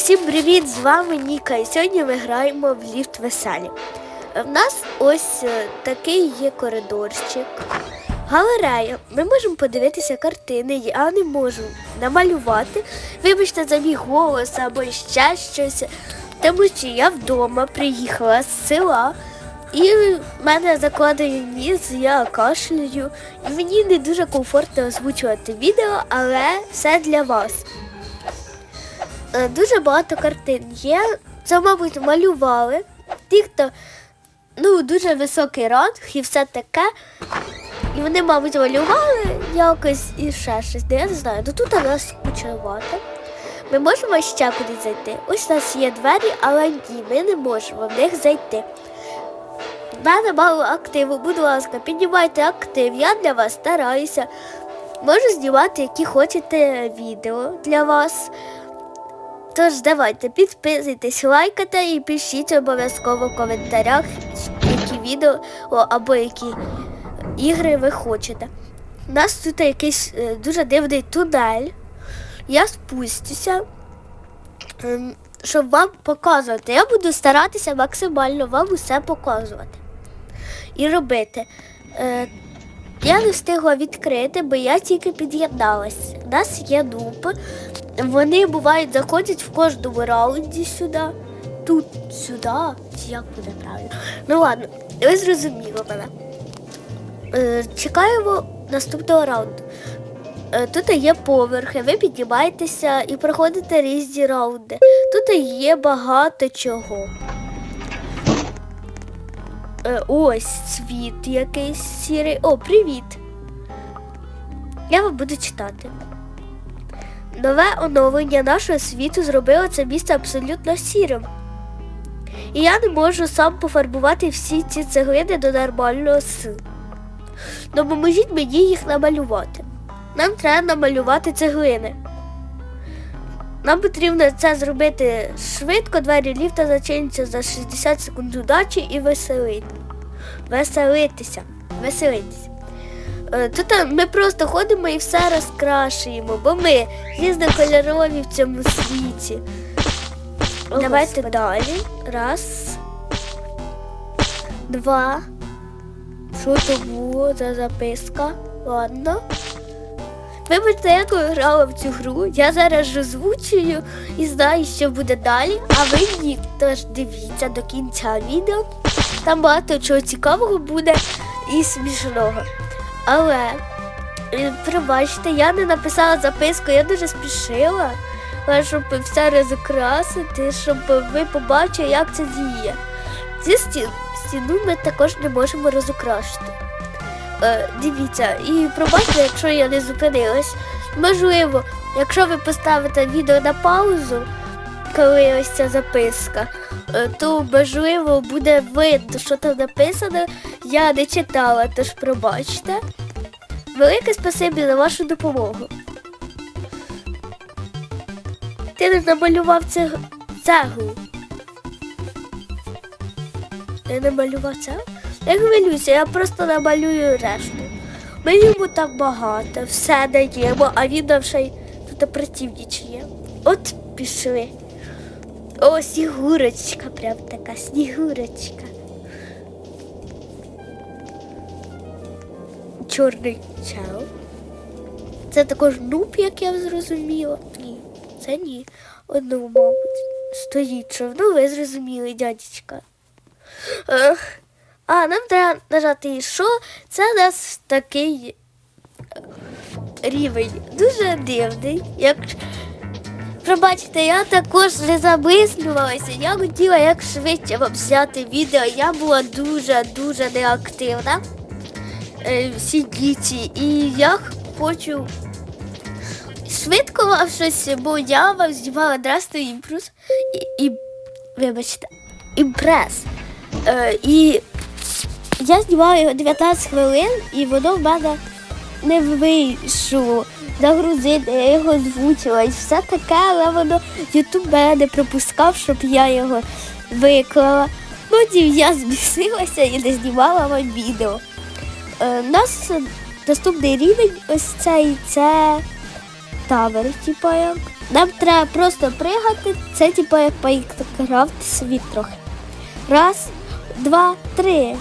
Всім привіт! З вами Ніка. І сьогодні ми граємо в ліфт веселі. В нас ось е, такий є коридорчик. Галерея. Ми можемо подивитися картини, я не можу намалювати. Вибачте за мій голос або ще щось. Тому що я вдома приїхала з села. І в мене закладений ніс, я кашляю. І мені не дуже комфортно озвучувати відео, але все для вас. Е, Дуже багато картин є. Це, мабуть, малювали. Ті, хто ну, дуже високий ранг і все таке. І вони, мабуть, малювали якось і ще щось. Ну, я не знаю. Ну тут у нас кучерувати. Ми можемо ще кудись зайти. Ось у нас є двері, але ні, ми не можемо в них зайти. В мене мало активу, будь ласка, піднімайте актив. Я для вас стараюся. Можу знімати, які хочете відео для вас. Тож давайте підписуйтесь, лайкайте і пишіть обов'язково в коментарях, які відео або які ігри ви хочете. У нас тут якийсь е, дуже дивний тунель. Я спустюся, ем, щоб вам показувати. Я буду старатися максимально вам усе показувати і робити. Я не встигла відкрити, бо я тільки під'єдналась. У нас є дуб. Вони бувають заходять в кожному раунді сюди. Тут, сюди. Чи як буде правильно? Ну ладно, ви зрозуміли мене. Е, чекаємо наступного раунду. Е, тут є поверхи, ви піднімаєтеся і проходите різні раунди. Тут є багато чого. Е, ось світ якийсь сірий. О, привіт! Я вам буду читати. Нове оновлення нашого світу зробило це місце абсолютно сірим. І я не можу сам пофарбувати всі ці цеглини до нормального сил. Допоможіть мені їх намалювати. Нам треба намалювати цеглини. Нам потрібно це зробити швидко, двері ліфта зачиняться за 60 секунд удачі і веселити. Веселитися. Веселитися. Е, Тут е, ми просто ходимо і все розкрашуємо, бо ми різнокольорові в цьому світі. Давайте далі. Раз. Два. Що то було за записка? Ладно. Вибачте, я коли грала в цю гру, я зараз озвучую і знаю, що буде далі, а ви ні. Тож дивіться до кінця відео. Там багато чого цікавого буде і смішного. Але е, пробачте, я не написала записку, я дуже спішила, щоб все розукрасити, щоб ви побачили, як це діє. Стін, стіну ми також не можемо розукрашити. Е, дивіться, і пробачте, якщо я не зупинилась. Можливо, якщо ви поставите відео на паузу, коли ось ця записка, е, то можливо буде видно, що там написано. Я не читала, тож пробачте. Велике спасибі за вашу допомогу. Ти не намалював цег... цеглу. Я не малював цеглу? Не хвилюйся, я просто намалюю решту. Ми йому так багато, все даємо, а він нам ще й тут противнічає. От пішли. О, снігурочка, прям така снігурочка. Чорний чел. Це також нуб, як я зрозуміла. Ні, це ні. Одну, мабуть, стоїть, що ну ви зрозуміли, дядечка. Ех. А, нам треба нажати що? Це у нас такий рівень. Дуже дивний. Як... Пробачте, я також не замислювалася. Я хотіла як швидше вам зняти відео. Я була дуже-дуже неактивна е, в цій. І я хочу швидко вам щось, бо я вам знімала Драсту імпрес і, і вибачте, імпрес. Е, і я його 19 хвилин, і воно в мене не вийшло загрузити, я його озвучила і все таке, але воно Ютуб мене не пропускав, щоб я його виклала. Потім я збісилася і не знімала вам відео. Е, нас наступний рівень ось цей це тавер, типа як. Нам треба просто пригати. Це типу як поіграти світ трохи. Раз, два, три.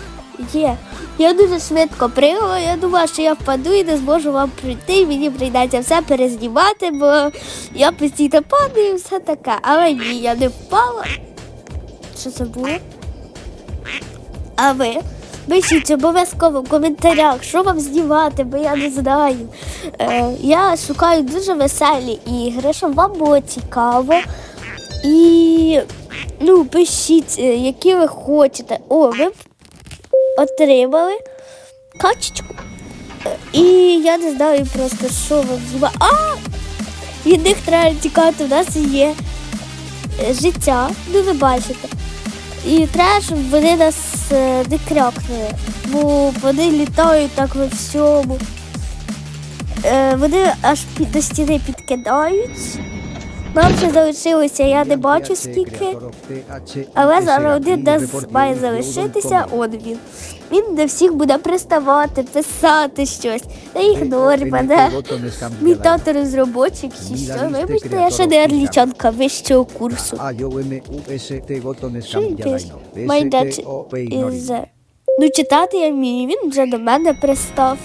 Є. Я дуже швидко пригала. Я думала, що я впаду і не зможу вам прийти. І мені прийдеться все перезнімати, бо я постійно падаю і все таке. Але ні, я не впала. Що це було? А ви? Пишіть обов'язково в коментарях, що вам знімати, бо я не знаю. Е, я шукаю дуже веселі ігри, щоб вам було цікаво. І ну, пишіть, е, які ви хочете. О, ми отримали качечку. Е, І я не знаю просто, що вам знімати. А! Від них треба тікати, у нас є е, життя, ну ви бачите. І треба, щоб вони нас е, не крякнули, бо вони літають так во всьому. Вони аж до стіни підкидають. Нам ще залишилося, я не бачу скільки. Але зараз один нас має залишитися, он він. Він до всіх буде приставати, писати щось. Та ігнор мене. Мій тато розробочик чи що. Вибачте, я ще не арлічанка вищого курсу. Він пише? My dad is... Ну, читати я вмію, він вже до мене пристав.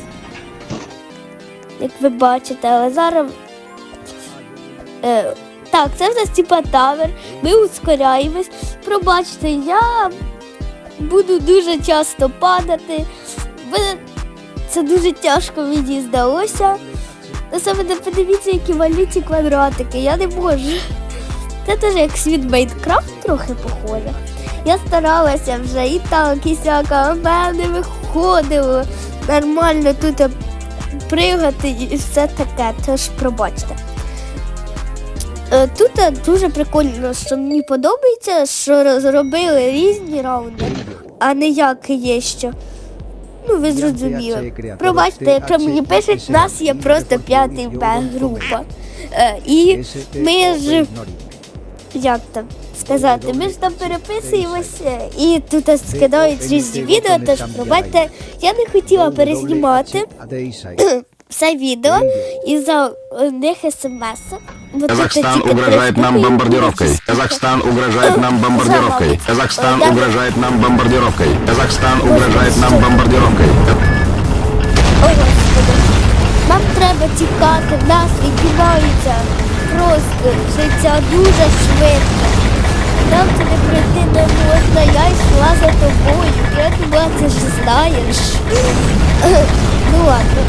Як ви бачите, але зараз. Е, так, це в нас типа тавер. Ми ускоряємось. Пробачте, я буду дуже часто падати. Це дуже тяжко мені здалося. Саме подивіться, які малі квадратики. Я не можу. Це теж як світ Майнкрафт трохи похоже. Я старалася вже і так, і сяк, а в мене виходило нормально тут пригати і все таке, тож пробачте. Е, Тут е, дуже прикольно, що мені подобається, що зробили різні раунди, а не як є що. Ну, ви зрозуміли. Пробачте, якщо мені пишуть, нас є просто п'ятий Б група. Е, І ми ж як там сказати, ми ж там переписуємося і тут скидають різні відео, тож пробачте, я не хотіла перезнімати все відео із-за них смс. Казахстан угрожает нам бомбардировкой. Казахстан угрожает нам бомбардировкой. Казахстан угрожает нам бомбардировкой. Казахстан угрожает нам бомбардировкой. О, Господи. Нам треба тікати, нас відбувається просто життя дуже швидко. Нам туди прийти не можна, я йшла за тобою. Я думала, ти ж знаєш. Ну ладно.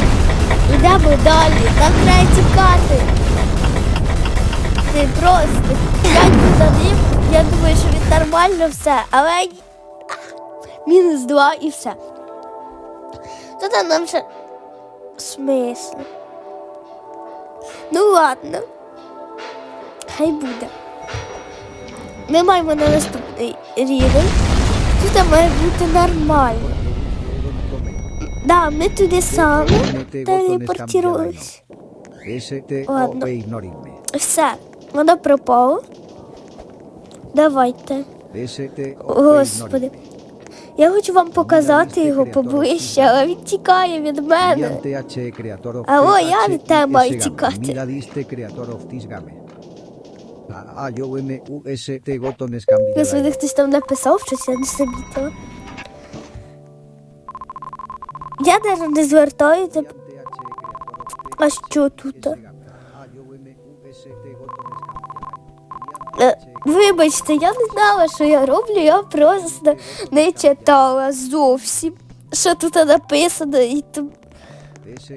Йдемо далі, нам треба тікати. Ти просто я за ним, я думаю, що він нормально все, але мінус два і все. Тут нам ще в смислі. Ну ладно. Хай буде. Ми маємо на наступний рівень. Тут має бути нормально. Да, ми туди саме телепортувалися. Ладно. Все, воно пропало. Давайте. Господи. Я хочу вам показати його поближче, але він тікає від мене. Алло, я від тебе маю тікати. Господи, хтось там написав щось, я не замітила. Я навіть не звертаю тебе. А що тут? Вибачте, я не знала, що я роблю, я просто не читала зовсім, що тут написано. І тут...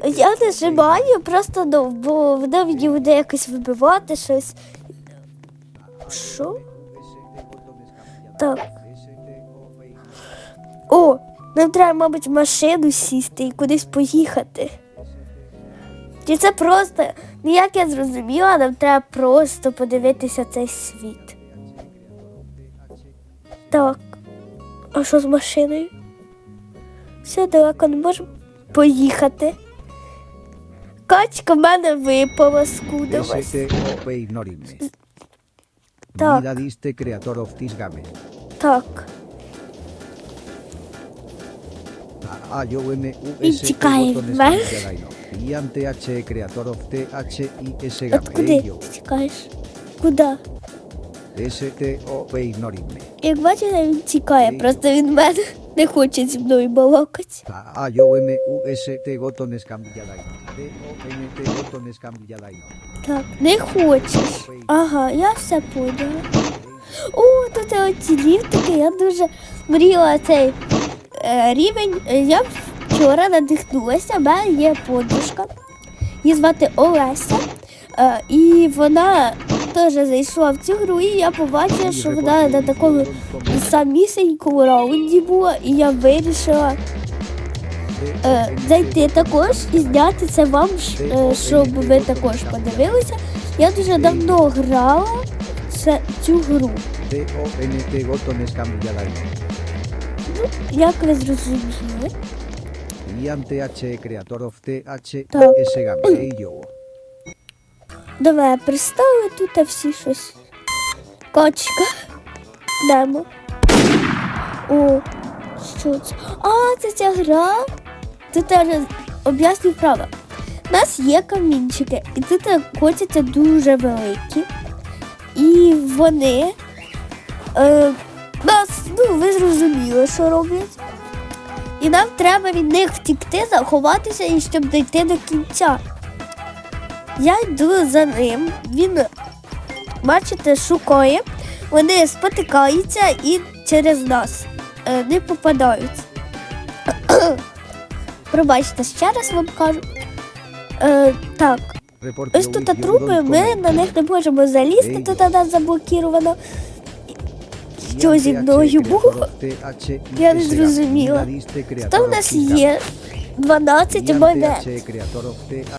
Я нажимаю просто ну, бо воно мені буде якось вибивати щось. Що? Так. О, нам треба, мабуть, в машину сісти і кудись поїхати. Чи це просто, ну як я зрозуміла, нам треба просто подивитися цей світ. Так. А що з машиною? Все далеко не можемо поїхати. Качка в мене випала, скудилась. Так. Так. Так. І тікає від Ian TH Creator of TH і S От куди Ей, йо. ти тікаєш? Як бачите, він тікає, просто він мене не хоче зі мною балакати. U S T botones cambialaino. D O N T botones cambialaino. Так, не хочеш. Ага, я все поняла. О, тут оці ліфтики, я дуже мріяла цей е, рівень. Е, Я вчора надихнулася, в мене є подружка. Її звати Олеся. Е, і вона теж зайшла в цю гру, і я побачила, що вона на такому самісінькому раунді була, і я вирішила е, зайти також і зняти це вам, е, щоб ви також подивилися. Я дуже давно грала цю гру. Cambialaino. Як ви зрозуміли? Ian TH Creator of TH і Так. S Game. Ей, йо. До мене пристали тут всі щось. Качка. Демо. О, що це? А, це ця гра. Тут теж об'яснюю право. У нас є камінчики, і тут котяться дуже великі. І вони. Е, нас, ну, ви зрозуміли, що роблять. І нам треба від них втікти, заховатися і щоб дійти до кінця. Я йду за ним. Він, бачите, шукає. Вони спотикаються і через нас е, не попадають. Пробачте, ще раз вам кажу. Е, так, ось тут don't ми на них не можемо залізти, тут у нас заблокіровано. Що зі мною було? Я не зрозуміла. У of нас є 12 Ian монет.